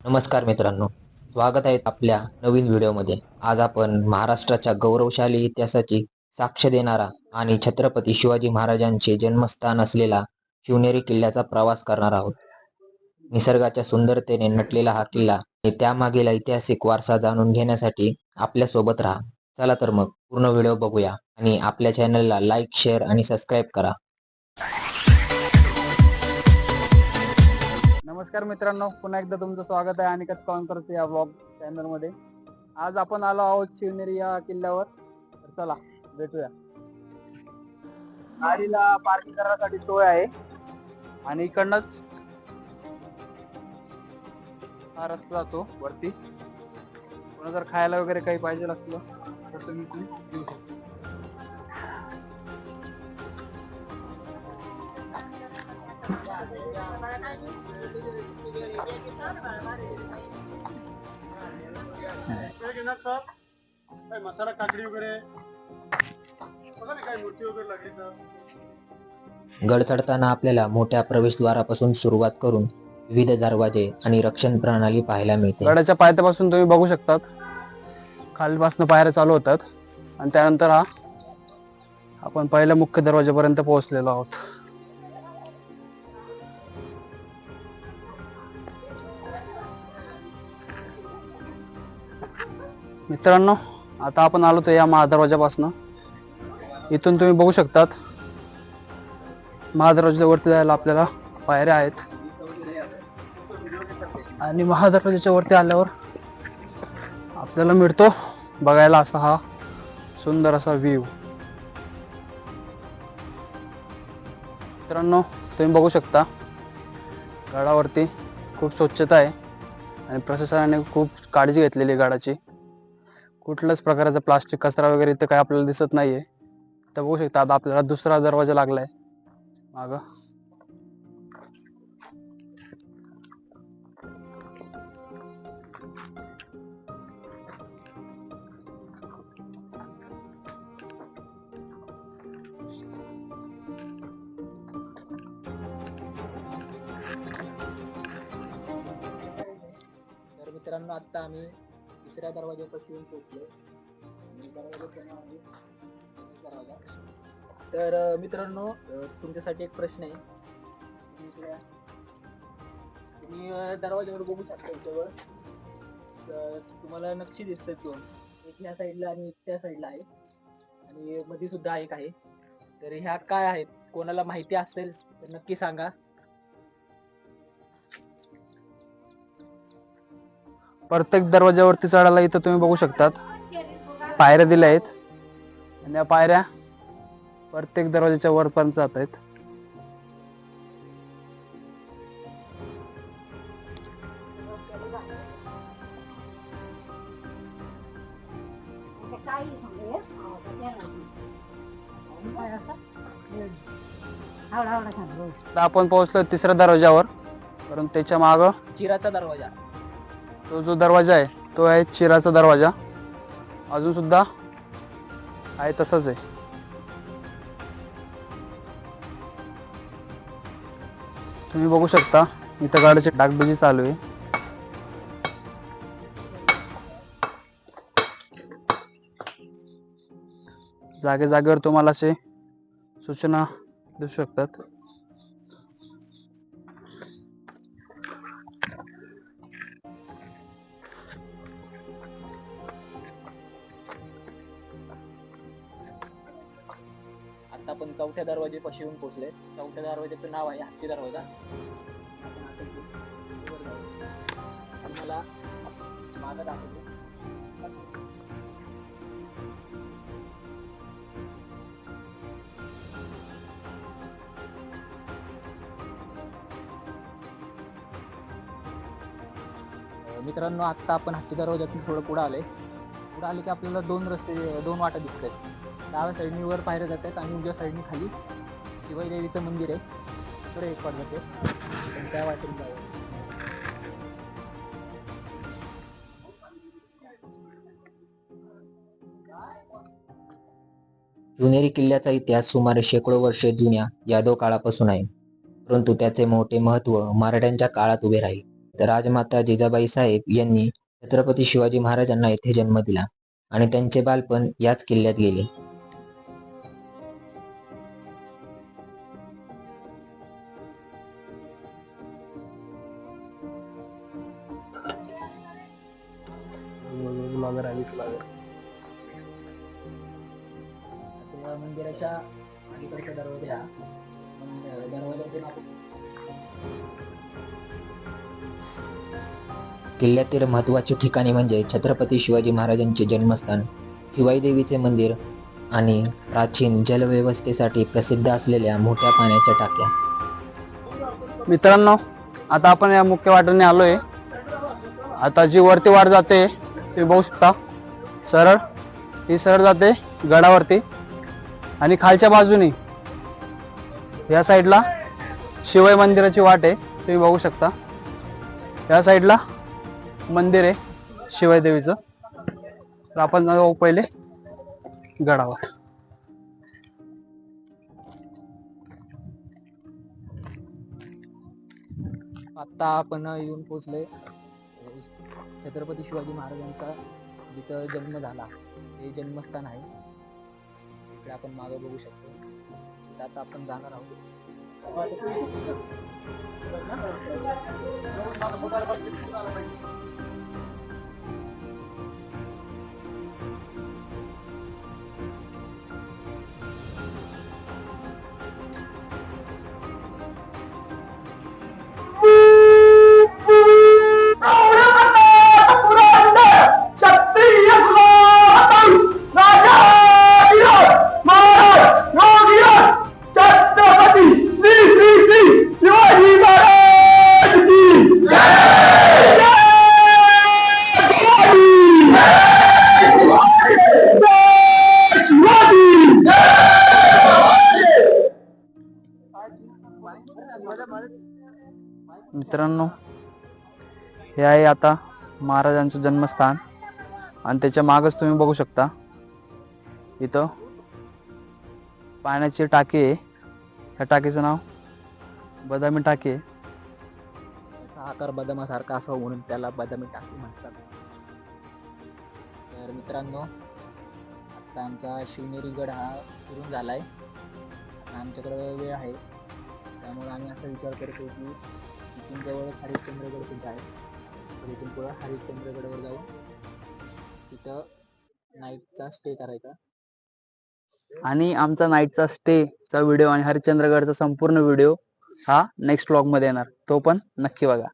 नमस्कार मित्रांनो स्वागत आहे आपल्या नवीन व्हिडिओमध्ये. आज आपण महाराष्ट्राच्या गौरवशाली इतिहासाची साक्ष देणारा आणि छत्रपती शिवाजी महाराजांचे जन्मस्थान असलेला शिवनेरी किल्ल्याचा प्रवास करणार आहोत. निसर्गाच्या सुंदरतेने नटलेला हा किल्ला आणि त्यामागील ऐतिहासिक वारसा जाणून घेण्यासाठी आपल्यासोबत राहा. चला तर मग पूर्ण व्हिडिओ बघूया आणि आपल्या चॅनलला लाईक शेअर आणि सबस्क्राईब करा. नमस्कार मित्रांनो पुन्हा एकदा तुमचं स्वागत आहे अनिकेत कॉन्करचे या ब्लॉग चॅनलमध्ये आज आपण आलो आहोत शिवनेरी या किल्ल्यावर. तर चला भेटूया. गाडीला पार्किंग करण्यासाठी सोय आहे. आणि इकडनंच हा रस्ता जातो वरती. कोणा जर खायला वगैरे काही पाहिजे असलं तर तुम्ही इथून काय मसाला काकडी वगैरे? बघा ना काय मूर्ती वगैरे लागली तर. गड चढताना आपल्याला मोठ्या प्रवेशद्वारापासून सुरुवात करून विविध दरवाजे आणि रक्षण प्रणाली पाहायला मिळते. गडाच्या पायथ्यापासून तुम्ही बघू शकतात. खालीपासून पायऱ्या चालू होतात. आणि त्यानंतर हा आपण पहिल्या मुख्य दरवाजापर्यंत पोहोचलेलो आहोत. मित्रांनो आता आपण आलो तर या महादरवाजापासनं. इथून तुम्ही बघू शकतात महादरवाजाच्या वरती जायला आपल्याला पायऱ्या आहेत. आणि महादरवाजाच्या वरती आल्यावर आपल्याला मिळतो बघायला असा हा सुंदर असा व्ह्यू. मित्रांनो तुम्ही बघू शकता गडावरती खूप स्वच्छता आहे आणि प्रशासनाने खूप काळजी घेतलेली आहे गडाची. कुठल्याच प्रकारचा प्लास्टिक कचरा वगैरे इथं काही आपल्याला दिसत नाहीये. तर बघू शकता आता आपल्याला दुसरा दरवाजा लागलाय. माग. मित्रांनो आता आम्ही दुसऱ्या दरवाज्यापाशी येऊन पोचलो आहे. दरवाजा. तर मित्रांनो तुमच्यासाठी एक प्रश्न आहे. तुम्ही दरवाज्यावर बघू शकता जवळ तर तुम्हाला नक्षी दिसतंय दोन एक ह्या साईडला आणि एक त्या साईडला आहे. आणि मध्ये सुद्धा एक आहे. तर ह्या काय आहेत? कोणाला माहिती असेल तर नक्की सांगा. प्रत्येक दरवाजावरती चढायला इथं तुम्ही बघू शकतात. पायऱ्या दिल्या आहेत. आणि या पायऱ्या प्रत्येक दरवाजाच्या वरपर्यंत जात आहेत. आपण पोहोचलो तिसऱ्या दरवाजावर परंतु त्याच्या माग चिराचा दरवाजा. तो जो दरवाजा आहे तो आहे चिराचा दरवाजा. अजून सुद्धा आहे तसंच आहे. तुम्ही बघू शकता इथं गाडीची डागडुजी चालू आहे. जागे जागेवर तुम्हाला असे सूचना देऊ शकतात. आपण चौथ्या दरवाजेपाशी येऊन पोहोचले. चौथ्या दरवाजेचं नाव आहे हत्ती दरवाजा. मला माझा दाखवतो. मित्रांनो आत्ता आपण हत्ती दरवाजातून थोडं पुढे आले पुढे आले की आपल्याला दोन रस्ते दोन वाटा दिसत आहेत डाव्या साईडनी वर पायऱ्या जात आहेत आणि उजव्या साईडनी खाली शिवाई मंदिर आहे. तर एक वाट जाते. पण त्या जाऊ जुनेरी किल्ल्याचा इतिहास सुमारे शेकडो वर्षे जुन्या यादव काळापासून आहे. परंतु त्याचे मोठे महत्त्व मराठ्यांच्या काळात उभे राहील. राजमाता जिजाबाई साहेब यांनी छत्रपती शिवाजी महाराजांना येथे जन्म दिला आणि त्यांचे बालपण याच किल्ल्यात गेले. वगैरे आली तुला किंवा मंदिराच्या अलीकडच्या दरवाजा. मग दरवाजातून किल्ल्यातील महत्वाची ठिकाणे म्हणजे छत्रपती शिवाजी महाराजांचे जन्मस्थान शिवाई देवीचे मंदिर आणि प्राचीन जलव्यवस्थेसाठी प्रसिद्ध असलेल्या मोठ्या पाण्याच्या टाक्या. मित्रांनो आता आपण या मुख्य वाटेने आलोय. आता जी वरती वाट जाते ते बघू शकता. सरळ. ही सरळ जाते गडावरती. आणि खालच्या बाजूने या साईडला शिवाय मंदिराची वाट आहे. तुम्ही बघू शकता. या साईडला मंदिर आहे शिवाय देवीचं. तर आपण जाऊ पहिले गडावर. आत्ता आपण येऊन पोचले छत्रपती शिवाजी महाराजांचा जिथं जन्म झाला हे जन्मस्थान आहे. इकडे आपण मागे बघू शकतो. तिथं आता आपण जाणार आहोत. मित्रांनो हे आहे आता महाराजांचं जन्मस्थान. आणि त्याच्या मागच तुम्ही बघू शकता इथं पाण्याची टाकी आहे. ह्या टाकीचं नाव बदामी टाकी आहे. आकार बदामासारखा असावा म्हणून त्याला बदामी टाकी म्हणतात. तर मित्रांनो आता आमचा शिवनेरी गड हा फिरून झाला आहे आमच्याकडे वेळ आहे. त्यामुळे आम्ही असा विचार करतो की इथून जवळच हरिश्चंद्रगड सुद्धा आहे? तर इथून पुढं हरिश्चंद्रगडवर जाऊन तिथं नाईटचा स्टे करायचा. आणि आमचा नाईटचा स्टेचा व्हिडिओ आणि हरिश्चंद्रगडचा संपूर्ण व्हिडिओ हा नेक्स्टमध्ये येणार. तो पण नक्की बघा.